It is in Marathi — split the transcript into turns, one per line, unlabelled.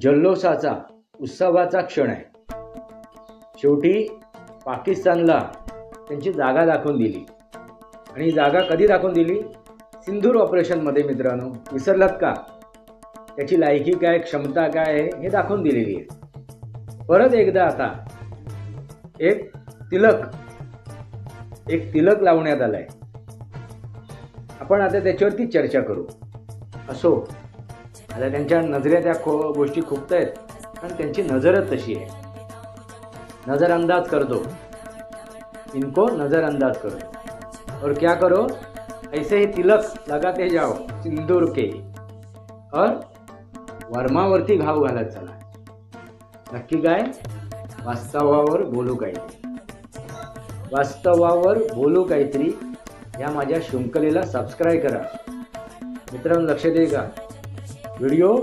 जल्लोषाचा उत्सवाचा क्षण आहे. शेवटी पाकिस्तानला त्यांची जागा दाखवून दिली. आणि जागा कधी दाखवून दिली? सिंधूर ऑपरेशनमध्ये मित्रांनो. विसरलात का? त्याची लायकी काय क्षमता काय आहे हे दाखवून दिलेली आहे. परत एकदा आता एक तिलक एक तिलक लावण्यात आलाय. आपण आता त्याच्यावरती चर्चा करू. असो. आता त्यांच्या नजरे त्या खो गोष्टी खुपत आहेत कारण त्यांची नजरच तशी आहे. नजरअंदाज कर दो इनको नजरअंदाज करो. और क्या करो? ऐसे ही तिलक लगाते जाओ सिंदूर के. और वर्मावरती घाव घालत चला. नक्की काय वास्तवावर बोलू काहीतरी. वास्तवावर बोलू काहीतरी. या माझ्या शृंखलेला सबस्क्राईब करा. मित्रांनो लक्ष दे का? व्हिडिओ